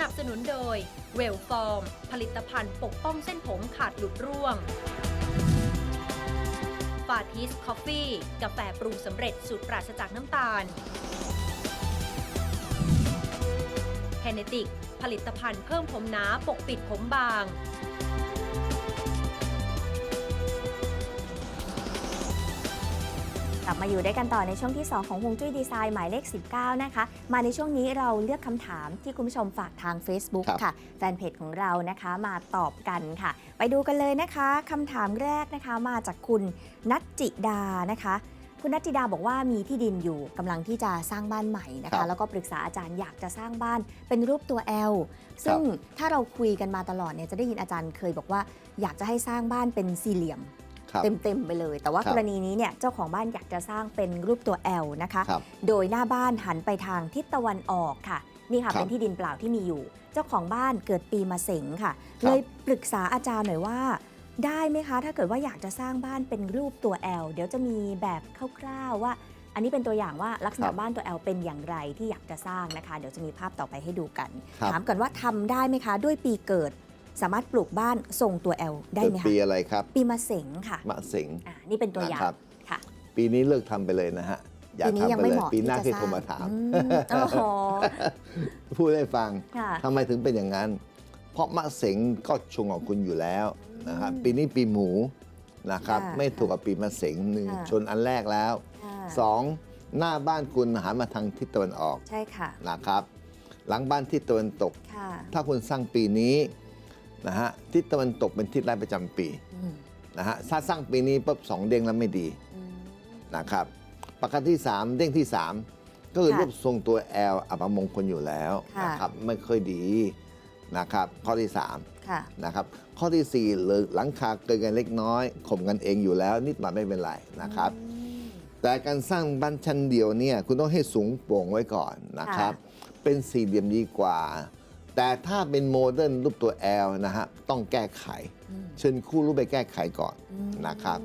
นับสนุนโดยเวลฟอร์มผลิตภัณฑ์ปกป้องเส้นผมขาดหลุดร่วงฟาทิสคอฟฟี่กาแฟปรุงสำเร็จสูตรปราศจากน้ำตาลเ e เนติก ผลิตภัณฑ์เพิ่มผมหนาปกปิดผมบาง กลับมาอยู่ด้วยกันต่อในช่วงที่ 2 ของฮวงจุ้ยดีไซน์หมายเลข 19 นะคะ มาในช่วงนี้เราเลือกคำถามที่คุณผู้ชมฝากทาง Facebook ครับ ค่ะ แฟนเพจของเรานะคะมาตอบกันค่ะ ไปดูกันเลยนะคะคำถามแรกนะคะมาจากคุณนัทจิดานะคะ คุณนัทจิดาบอกว่ามีที่ดินอยู่กำลังที่จะสร้างบ้านใหม่นะครัคะ บแล้วก็ปรึกษาอาจารย์อยากจะสร้างบ้านเป็นรูปตัว L ซึ่งถ้าเราคุยกันมาตลอดเนี่ยจะได้ยินอาจารย์เคยบอกว่า อยากจะให้สร้างบ้านเป็นสี่เหลี่ยมครับ เต็มๆไปเลย แต่ว่าครับกรณีนี้เนี่ยเจ้าของบ้านอยากจะสร้างเป็นรูปตัว L นะคะครับโดยหน้าบ้านหันไปทางทิศตะวันออกค่ะนี่ค่ะครับเป็นที่ดินเปล่าที่มีอยู่ เจ้าของบ้านเกิดปีมาเสงค่ะครับเลยปรึกษาอาจารย์หน่อยว่า ได้ไหมคะ ถ้าเกิดว่าอยากจะสร้างบ้านเป็นรูปตัว L เดี๋ยวจะมีแบบคร่าวๆว่า อันนี้เป็นตัวอย่างว่าลักษณะบ้านตัว L เป็นอย่างไรที่อยากจะสร้างนะคะ เดี๋ยวจะมีภาพต่อไปให้ดูกันครับถามก่อนว่าทำได้ไหมคะ ด้วยปีเกิด สามารถปลูกบ้านทรงตัว L ได้ไหมเกิคะปีอะไรครับ ปีมาเสงค่ะมะเส็งอ่านี่เป็นตัวอย่างนะครับค่ะ ปีนี้เลิกทำไปเลยนะฮะอย่าปีนี้ยัทำงไปไม่เลยเหมาะปีหน้าที่ที่จะโทรมาสร้างถามอืมโอ้โหพูดให้ฟังค่ะทำไมถึงเป็นอย่างนั้น เพราะมะเส็งก็ชงของคุณอยู่แล้วนะครับอืมปีนี้ปีหมูนะครับค่ะไม่ถูกกับปีมะเส็งหนึ่งค่ะชนอันแรกแล้วค่ะสองหน้าบ้านคุณหันมาทางทิศตะวันออกใช่ค่ะนะครับ หลังบ้านทิศตะวันตกค่ะถ้าคุณสร้างปีนี้ นะฮะทิศตะวันตกเป็นทิศร้ายประจำปีอืมนะฮะถ้าสร้างปีนี้ปุ๊บสองเด้งแล้วไม่ดีอืมนะครับประการที่ 3 เด้งที่ 3 ก็คือค่ะรูปทรงตัว L อัปมงคลอยู่แล้วค่ะนะครับไม่ค่อยดีนะครับข้อที่ค่ะ3นะครับข้อที่ 4 หรือหลังคาเกินกันเล็กน้อยข่มกันเองอยู่แล้ว นิดหน่อยไม่เป็นไรนะครับอืมแต่การสร้างบ้านชั้นเดียวเนี่ยคุณต้องให้สูงโปร่งไว้ก่อนนะครับ เป็นสี่เหลี่ยมดีกว่า แต่ถ้าเป็นโมเดิร์นรูปตัว L นะฮะ ต้องแก้ไข อืมเชิญคู่รูปไปแก้ไขก่อน อืมนะครับ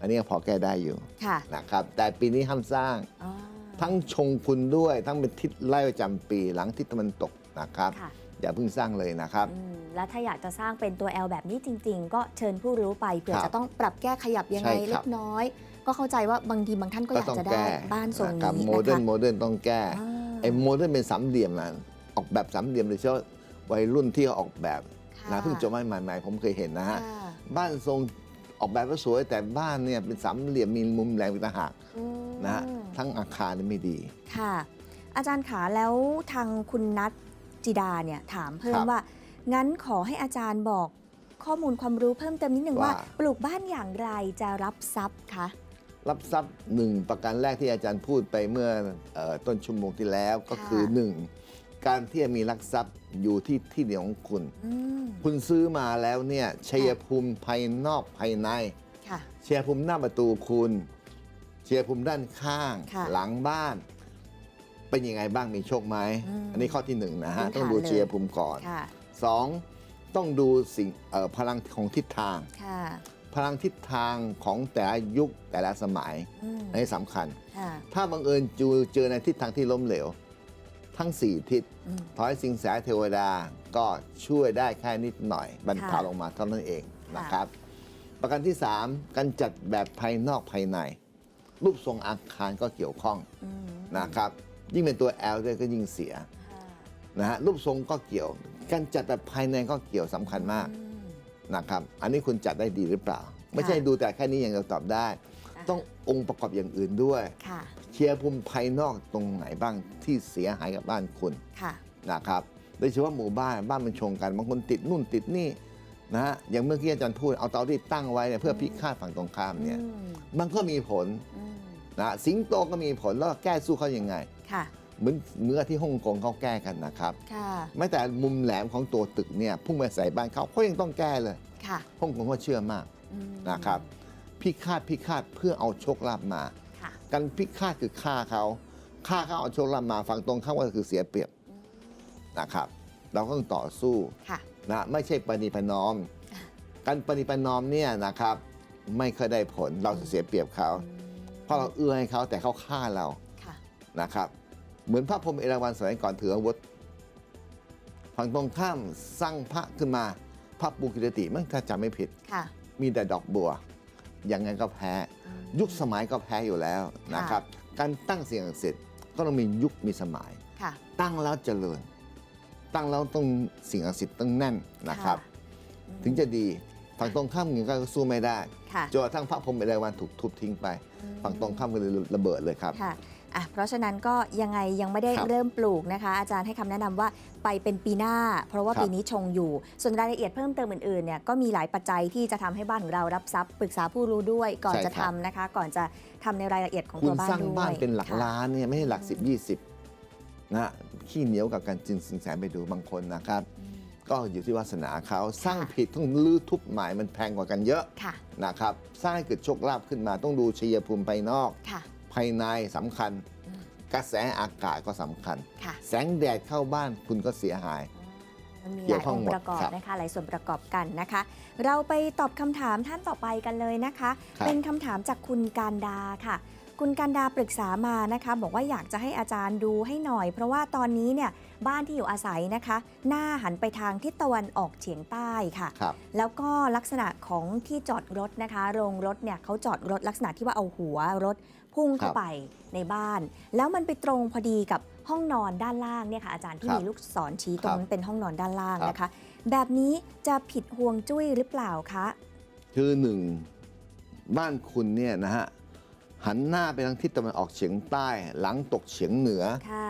อันนี้พอแก้ได้อยู่ค่ะนะครับ แต่ปีนี้ห้ามสร้าง อ๋อทั้งชงคุณด้วยทั้งเป็นทิศไล่ประจำปีหลังทิศตะวันตกนะครับ ค่ะอย่าเพิ่งสร้างเลยนะครับ อืมแล้วถ้าอยากจะสร้างเป็นตัว L แบบนี้จริง ๆ ก็เชิญผู้รู้ไปเผื่อครับจะต้องปรับแก้ขยับยังไงใช่ครับ เล็กน้อย ก็เข้าใจว่าบางทีบางท่านก็อยากจะได้บ้านทรงครับนี้โมนะเดิร์คะนโมเดิร์นต้องแก้ อ่า ไอ้โมเดิร์นเป็นสามเหลี่ยมนะ ออกแบบสามเหลี่ยมโดยเฉพาะวัยรุ่นที่เขาออกแบบค่ะนะเพิ่งจบมาใหม่ๆผมเคยเห็นนะฮะค่ะบ้านทรงออกแบบก็สวยแต่บ้านเนี่ยเป็นสามเหลี่ยมมีมุมแหลมอีกต่างหากอืมนะฮะทั้งอาคารนี่ไม่ดีค่ะ อาจารย์ขาแล้วทางคุณนัทจิดาเนี่ยถามเพิ่คมรับว่า งั้นขอให้อาจารย์บอกข้อมูลความรู้เพิ่มเติมนิดนึงว่าว่า ปลูกบ้านอย่างไรจะรับทรัพย์คะรับทรัพย์หนึ่งประการแรกที่อาจารย์พูดไปเมื่อเออต้นชั่วโมงที่แล้วก็คือหนึ่ง การที่จะมีรักทรัพย์อยู่ที่ที่เดียวของคุณ อืมคุณซื้อมาแล้วเนี่ยชัยภูมิภายนอกภายในค่ะ ชัยภูมิหน้าประตูคุณชัยภูมิด้านข้าง ค่ะหลังบ้าน เป็นยังไงบ้างมีโชคไหมอืมอันนี้ข้อที่หนึ่งนะฮะพื้นฐาน ต้องดูเลยชัยภูมิก่อนค่ะ สองต้องดูสิ่งเอ่อพลังของทิศทาง ค่ะพลังทิศทางของแต่ละยุคแต่ละสมัยอืมอันนี้สำคัญ ค่ะ ถ้าบังเอิญจูเจอในทิศทางที่ล้มเหลว ทั้งสี่ทิศอืมถอยสิงแสเทวดาก็ช่วยได้แค่นิดหน่อยบรรเทาค่ะลงมาเท่านั้นเองค่ะนะครับ ประการที่ 3 การจัดแบบภายนอกภายใน รูปทรงอาคารก็เกี่ยวข้องอืมนะครับ ยิ่งเป็นตัว L ด้วยก็ยิ่งเสียค่ะนะฮะรูปทรงก็เกี่ยว การจัดแบบภายในก็เกี่ยวสำคัญมากอืมนะครับ อันนี้คุณจัดได้ดีหรือเปล่า ไม่ใช่ดูแต่แค่นี้อย่างเดียวตอบได้อะ ต้ององค์ประกอบอย่างอื่นด้วยค่ะเชียร์ภูมิภายนอกตรงไหนบ้างที่เสียหายกับบ้านคุณค่ะ นะครับโดยเฉพาะหมู่บ้านบ้านมันชงกันบางคนติดนู่นติดนี่นะฮะอย่างเมื่อกี้อาจารย์พูดเอาเตารีดตั้งไว้เนี่ยเพื่อพิฆาตฝั่งตรงข้ามเนี่ยอืมมันก็มีผลอืมนะสิงโตก็มีผลแล้วแก้สู้เขายังไง ค่ะ เหมือนเมื่อที่ฮ่องกงเขาแก้กันนะครับค่ะ แม้แต่มุมแหลมของตัวตึกเนี่ยพุ่งไปใส่บ้านเขาเขายังต้องแก้เลยค่ะฮ่องกงเขาเชื่อมากอืมนะครับ พิฆาตพิฆาตเพื่อเอาโชคลาภมา ค่ะ การพิฆาตคือฆ่าเขาฆ่าเขาเอาโชคลาภมาฝั่งตรงข้ามก็คือเสียเปรียบอืมนะครับ เราก็ต้องต่อสู้ค่ะ นะไม่ใช่ปณิพนอม การปณิพนอมเนี่ยนะครับ ไม่เคอยได้ผลเราจะเสียเปรียบเขาอืมเพราะเราเอื้อให้เขาแต่เขาฆ่าเรา ค่ะ นะครับเหมือนพระพรหมเอราวัณสมัยก่อนถืออาวุธฝั่งตรงข้ามสร้างพระขึ้นมาพระปูกิรติมันถ้าจำไม่ผิด ค่ะ มีแต่ดอกบัวอ ย่างไงก็แพ้ ยุคสมัยก็แพ้อยู่แล้วนะครับ การตั้งสิ่งศักดิ์สิทธิ์ก็ต้องมียุคมีสมัยค่ะตั้งแล้วเจริญ ตั้งแล้วต้องสิ่งศักดิ์สิทธิ์ต้องแน่นนะครับอืมถึงจะดีฝั่งตรงข้ามเงินก็สู้ไม่ได้ค่ะจนกระทั่งพระพรหมเอราวัณถูกทุบทิ้งไป ฝั่งตรงข้ามก็เลยระเบิดเลยครับค่ะ อะเพราะฉะนั้นก็ยังไงยังไม่ได้ครับเริ่มปลูกนะคะ อาจารย์ให้คำแนะนำว่าไปเป็นปีหน้า เพราะว่าครับ ปีนี้ชงอยู่ ส่วนรายละเอียดเพิ่มเติมอื่นๆเนี่ยก็มีหลายปัจจัยที่จะทำให้บ้านของเรารับทรัพย์ปรึกษาผู้รู้ด้วยก่อนใช่จะครัทำบนะคะ ก่อนจะทำในรายละเอียดของคุตัณวบ้านสร้างด้วยบ้านเป็นหลักค่ะ ล้านเนี่ยไม่ใช่หลัก 10 20นะขี้เหนียวกับการจึงสินแสไปดูบางคนนะครับอืมก็อยู่ที่วาสนาเขาสร้างผิดต้องลื้อทุบใหม่มันแพงกว่ากันเยอะค่ะนะครับ สร้างให้เกิดโชคลาภขึ้นมาต้องดูชัยภูมิภายนอก ค่ะ ภายในสำคัญอืมกระแสอากาศก็สำคัญค่ะแสงแดดเข้าบ้านคุณก็เสียหายมันมีหเกี่ยลาวยข้อองงหมค์ดประกอบครับนะคะหลายส่วนประกอบกันนะคะ เราไปตอบคำถามท่านต่อไปกันเลยนะคะครับเป็นคำถามจากคุณการดาค่ะ คุณการดาปรึกษามานะคะ บอกว่าอยากจะให้อาจารย์ดูให้หน่อย เพราะว่าตอนนี้เนี่ย บ้านที่อยู่อาศัยนะคะ หน้าหันไปทางทิศตะวันออกเฉียงใต้ค่ะ ครับ แล้วก็ลักษณะของที่จอดรถนะคะ โรงรถเนี่ยเขาจอดรถลักษณะที่ว่าเอาหัวรถพุ่งเข้าครับไปในบ้าน แล้วมันไปตรงพอดีกับห้องนอนด้านล่างเนี่ยค่ะอาจารย์ที่ครับมีลูกศรชี้ตรงนั้นเป็นห้องนอนด้านล่างครับ นะคะ แบบนี้จะผิดห่วงจุ้ยหรือเปล่าคะ คือหนึ่งบ้านคุณเนี่ยนะฮะหันหน้าไปทางทิศตะวันออกเฉียงใต้ หลังตกเฉียงเหนือ ค่ะ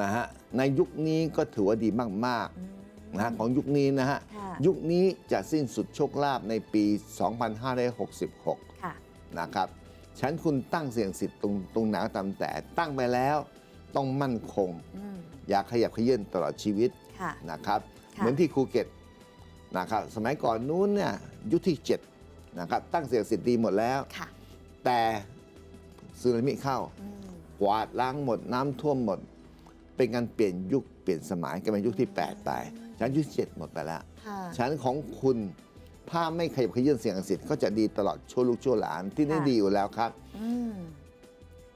นะฮะในยุคนี้ก็ถือว่าดีมากอืมๆนะฮะของยุคนี้นะฮะค่ะยุคนี้จะสิ้นสุดโชคลาภในปี 2566ค่ะนะครับฉันคุณตั้งเสียงสิทธิ์ตรงตรงไหนก็ตามแต่ตั้งไปแล้วต้องมั่นคงอืมอย่าขยับเขยื่นตลอดชีวิตค่ะนะครับค่ะเหมือนที่ภูเก็ตนะครับสมัยก่อนนู้นเนี่ยยุคที่7นะครับตั้งเสียงสิทธิ์ดีหมดแล้วค่ะแต่สึนามิเข้าอืมกวาดล้างหมดน้ำท่วมหมด เป็นการเปลี่ยนยุคเปลี่ยนสมัยกันเป็นยุคที่ 8 ไปฉันยุคที่7หมดไปแล้ว ค่ะฉันของคุณถ้าไม่ขยับเขยื่นเสียงสิทธิ์ก็จะดีตลอดชั่วลูกชั่วหลานที่นี่ค่ะ ดีอยู่แล้วครับ อืม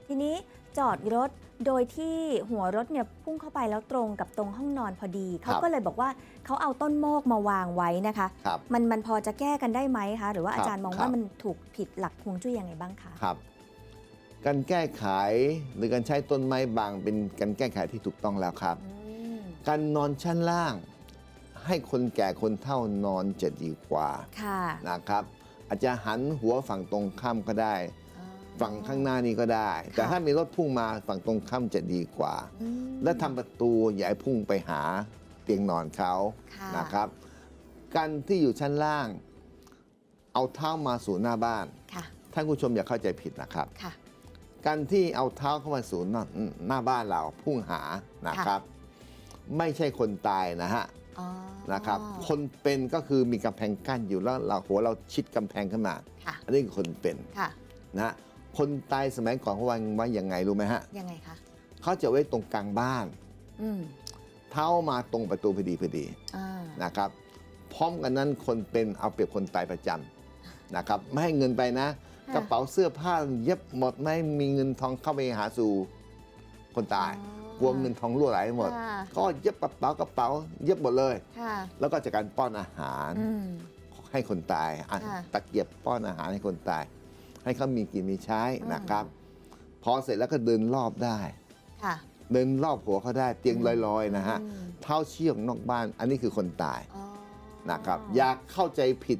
ทีนี้จอดรถโดยที่หัวรถเนี่ยพุ่งเข้าไปแล้วตรงกับตรงห้องนอนพอดี เขาก็เลยบอกว่าเขาเอาต้นโมกมาวางไว้นะคะ ครับ มันมันพอจะแก้กันได้ไหมคะ หรือว่าครับอาจารย์มองครัว่าบมันถูกผิดหลักฮวงจุ้ยยังไงบ้างคะ ครับ การแก้ไขหรือการใช้ต้นไม้บางเป็นการแก้ไขที่ถูกต้องแล้วครับอืมการนอนชั้นล่าง ให้คนแก่คนเฒ่านอนจะดีกว่าค่ะนะครับ อาจจะหันหัวฝั่งตรงข้ามก็ได้อ๋อฝั่งข้างหน้านี้ก็ได้ แต่ค่ะถ้ามีรถพุ่งมาฝั่งตรงข้ามจะดีกว่าอืมและทำประตูอย่าให้พุ่งไปหาเตียงนอนเขาค่ะนะครับ การที่อยู่ชั้นล่าง เอาเท้ามาสู่หน้าบ้านค่ะท่านผู้ชมอย่าเข้าใจผิดนะครับค่ะ การที่เอาเท้าเข้ามาสู่หน้าหน้าบ้านเราพุ่งหานะครับ ไม่ใช่คนตายนะฮะอ๋อนะครับ คนเป็นก็คือมีกำแพงกั้นอยู่แล้วเราหัวเราชิดกำแพงขึ้นมา ค่ะอันนี้คือคนเป็นค่ะนะฮะคนตายสมัยก่อนเขาวางไว้ยังไงรู้ไหมฮะยังไงคะเขาจะไว้ตรงกลางบ้าน อืมเท้ามาตรงประตูพอดีพอดีอ่านะครับพร้อมกันนั้นคนเป็นเอาเปรียบคนตายประจำนะครับ ไม่ให้เงินไปนะค่ะ กระเป๋าเสื้อผ้าเย็บหมดไม่ให้มีเงินทองเข้าไปหาสู่คนตายอ๋อกลัวเงินทองรั่วไหลหมด ค่ะก็เย็บกระเป๋ากระเป๋าเย็บหมดเลย ค่ะ แล้วก็จากการป้อนอาหารอืม ให้คนตายอะค่ะตะเกียบป้อนอาหารให้คนตาย ให้เขามีกินมีใช้อืม นะครับ พอเสร็จแล้วก็เดินรอบได้ ค่ะเดินรอบหัวเขาได้เตียงอืมลอยๆนะฮะอืมเท้าเชี่ยงนอกบ้านอันนี้คือคนตายอ๋อนะครับ อยากเข้าใจผิด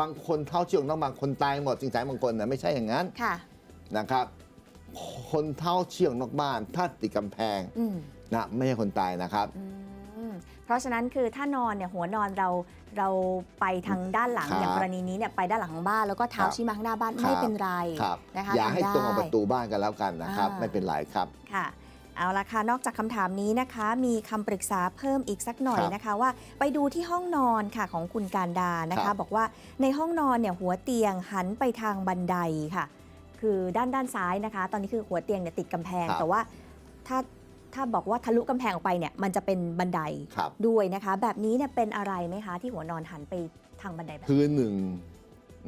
บางคนเท้าเชี่ยงนอกบางคนตายหมดจริงๆบางคนนะไม่ใช่อย่างนั้นค่ะนะครับ คนเท้าเชี่ยงนอกบ้าน ถ้าติดกำแพงอืมนะไม่ใช่คนตายนะครับ อืมเพราะฉะนั้นคือถ้านอนเนี่ยหัวนอนเราเราไปทางด้านหลังครับอย่างกรณีนี้เนี่ยไปด้านหลังของบ้านแล้วก็เท้าครับชี้มาข้างหน้าบ้านครับ ไม่เป็นไรครับ นะคะอย่าให้ทำตรงกับได้ประตูบ้านกันแล้วกันนะครับ อ่า ไม่เป็นไรครับ ค่ะ เอาละค่ะ นอกจากคำถามนี้นะคะ มีคำปรึกษาเพิ่มอีกสักหน่อยครับนะคะ ว่าไปดูที่ห้องนอนค่ะของคุณการดานะครัคะบบอกว่าในห้องนอนเนี่ยหัวเตียงหันไปทางบันไดค่ะ คือด้านด้านซ้ายนะคะ ตอนนี้คือหัวเตียงเนี่ยติดกำแพงครับแต่ว่าถ้าถ้าบอกว่าทะลุกำแพงออกไปเนี่ยมันจะเป็นบันไดครับด้วยนะคะ แบบนี้เนี่ยเป็นอะไรไหมคะ ที่หัวนอนหันไปทางบันไดแบบคือหนึ่ง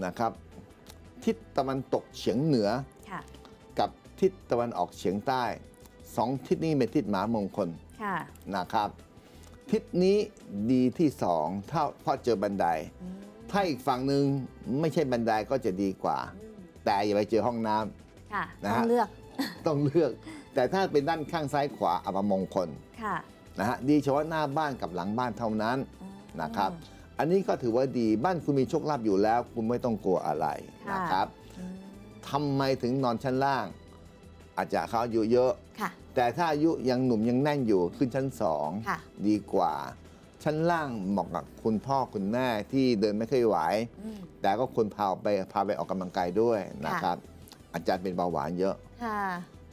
นะครับ ทิศตะวันตกเฉียงเหนือค่ะกับทิศตะวันออกเฉียงใต้ สองทิศนี้เป็นทิศหมามงคลค่ะนะครับ ทิศนี้ดีที่สองถ้าเพราะเจอบันได ถ้าอีกฝั่งหนึ่งไม่ใช่บันไดก็จะดีกว่า แต่อย่าไปเจอห้องน้ำค่ะนะต้ฮะองเลือกต้องเลือก แต่ถ้าเป็นด้านข้างซ้ายขวาอัปมงคลค่ะนะฮะดีเฉพาะหน้าบ้านกับหลังบ้านเท่านั้น อืม นะครับ อันนี้ก็ถือว่าดีบ้านคุณมีโชคลาภอยู่แล้ว คุณไม่ต้องกลัวอะไรค่ะ นะครับอืมทำไมถึงนอนชั้นล่าง อาจจะเขาอายุเยอะ ค่ะ แต่ถ้าอายุยังหนุ่มยังแน่นอยู่ขึ้นชั้นสองค่ะ ดีกว่า ชั้นล่างเหมาะกับคุณพ่อคุณแม่ที่เดินไม่ค่อยไหว อืม แต่ก็ควรพาไปพาไปออกกำลังกายด้วยนะครับ อาจารย์เป็นเบาหวานเยอะ ค่ะ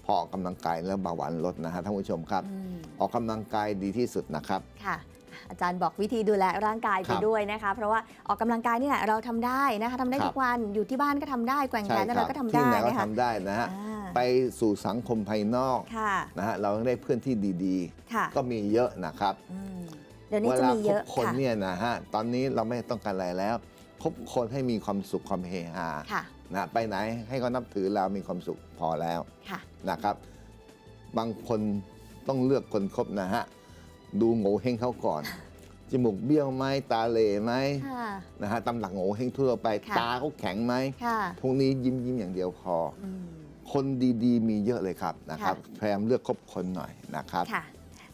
พอออกกำลังกายแล้วเบาหวานลดนะฮะท่านผู้ชมครับ อืม ออกกำลังกายดีที่สุดนะครับ ค่ะ อาจารย์บอกวิธีดูแลร่างกายคไปรับด้วยนะคะ เพราะว่าออกกำลังกายนี่แหละเราทำได้นะคะทำได้ครับ ทุกวันอยู่ที่บ้านก็ทำได้แกว่งแขนอะไรก็ทำที่ได้ไหนก็นะคะ ทำได้นะฮะอ่า ไปสู่สังคมภายนอกค่ะ นะฮะเราได้เพื่อนที่ดีค่ะ ๆ ก็มีเยอะนะครับ อืมเดี๋ยวนี้เวจะลามีคเยบอะคนค่ะเนี่ยนะฮะตอนนี้เราไม่ต้องการอะไรแล้วคบคนให้มีความสุขความเฮฮาค่ะ นะไปไหนให้เขานับถือเรามีความสุขพอแล้วค่ะ นะครับ บางคนต้องเลือกคนคบนะฮะดูโง่เฮงเขาก่อน จมูกเบี้ยวไหมตาเหล่ไหมค่ะ นะฮะตำหลักโง่เฮงทั่วไปค่ะ ตาเขาแข็งไหมค่ะพวกนี้ยิ้มยิ้มอย่างเดียวพอ อืม คนดีๆ มีเยอะเลยครับนะครับค่ะพยายามเลือกคบคนหน่อยนะครับค่ะ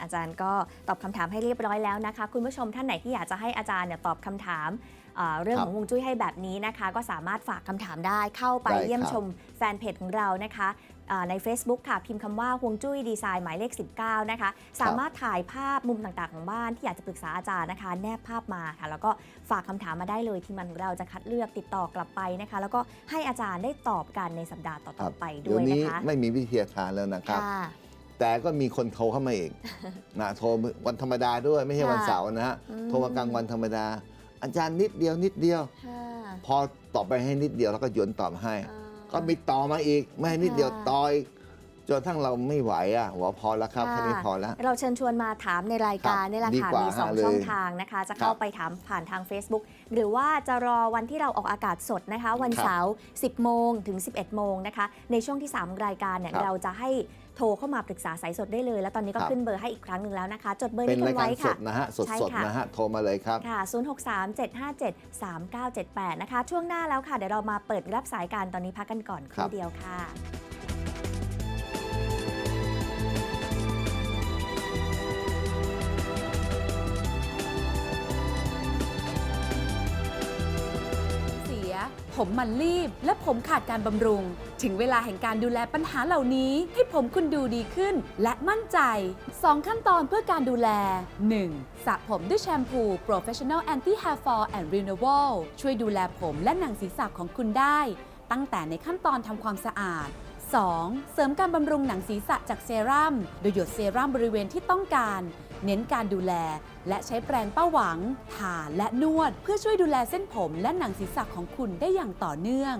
อาจารย์ก็ตอบคำถามให้เรียบร้อยแล้วนะคะ คุณผู้ชมท่านไหนที่อยากจะให้อาจารย์เนี่ยตอบคำถามเอ่อเรื่องครับของฮวงจุ้ยให้แบบนี้นะคะ ก็สามารถฝากคำถามได้เข้าไปได้ครับเยี่ยมชมแฟนเพจของเรานะคะเอ่อ ใน Facebook ค่ะ พิมพ์คำว่าฮวงจุ้ยดีไซน์หมายเลข 19 นะคะ สามารถถ่ายภาพมุมต่างๆ ของบ้านที่อยากจะปรึกษาอาจารย์นะคะ แนบภาพมาค่ะ แล้วก็ฝากคำถามมาได้เลยทีมงานของเราจะคัดเลือกติดต่อกลับไปนะคะ แล้วก็ให้อาจารย์ได้ตอบกันในสัปดาห์ต่ครัอบๆไปด้เดี๋ยววยนี้นะคะ ไม่มีวิทยาทานแล้วนะครับค่ะแต่ก็มีคนโทรเข้ามาอีกนะโทรวันธรรมดาด้วยไม่ใช่ค่ะวันเสาร์นะฮะอืมโทรมากลางวันธรรมดา อาจารย์นิดเดียวนิดเดียวค่ะพอตอบไปให้นิดเดียวแล้วก็โยนตอบให้อ่า ก็มีต่อมาอีก ไม่ให้นิดเดียวค่ะต่อยจนทั้งเราไม่ไหวอะหัวพอแล้วครับค่ะแค่นี้พอแล้ว เราเชิญชวนมาถามในรายการครับนี่แหละดีค่ะกว่ามี2เลยช่องทางนะคะ จะเข้าครับไปถามผ่านทาง Facebook หรือว่าจะรอวันที่เราออกอากาศสดนะคะ วันครับเสาร์ 10 โมงถึง 11 โมงนะคะ ในช่วงที่ 3 รายการเนี่ยครับเราจะให้ โทรเข้ามาปรึกษาสายสดได้เลย แล้วตอนนี้ก็ครับขึ้นเบอร์ให้อีกครั้งหนึ่งแล้วนะคะ จดเบอร์เป็นนี้กัรายนการไว้สค่ะ ดนะฮะ สดใช่สดค่ะ นะฮะ โทรมาเลยครับ ค่ะ 0637573978 นะคะ ช่วงหน้าแล้วค่ะ เดี๋ยวเรามาเปิดรับสายการตอนนี้พักกันก่อนคครัรู่บ เดียวค่ะ ผมมันรีบ และผมขาดการบำรุง ถึงเวลาแห่งการดูแลปัญหาเหล่านี้ให้ผมคุณดูดีขึ้น และมั่นใจ 2 ขั้นตอนเพื่อการดูแล 1. สระผมด้วยแชมพู Professional Anti Hair Fall and Renewal ช่วยดูแลผมและหนังศีรษะของคุณได้ ตั้งแต่ในขั้นตอนทำความสะอาด 2. เสริมการบำรุงหนังศีรษะจากเซรั่ม โดยหยดเซรั่มบริเวณที่ต้องการ เน้นการดูแล และใช้แปรงเป้าหวัง ทาและนวด เพื่อช่วยดูแลเส้นผมและหนังศีรษะของคุณได้อย่างต่อเนื่อง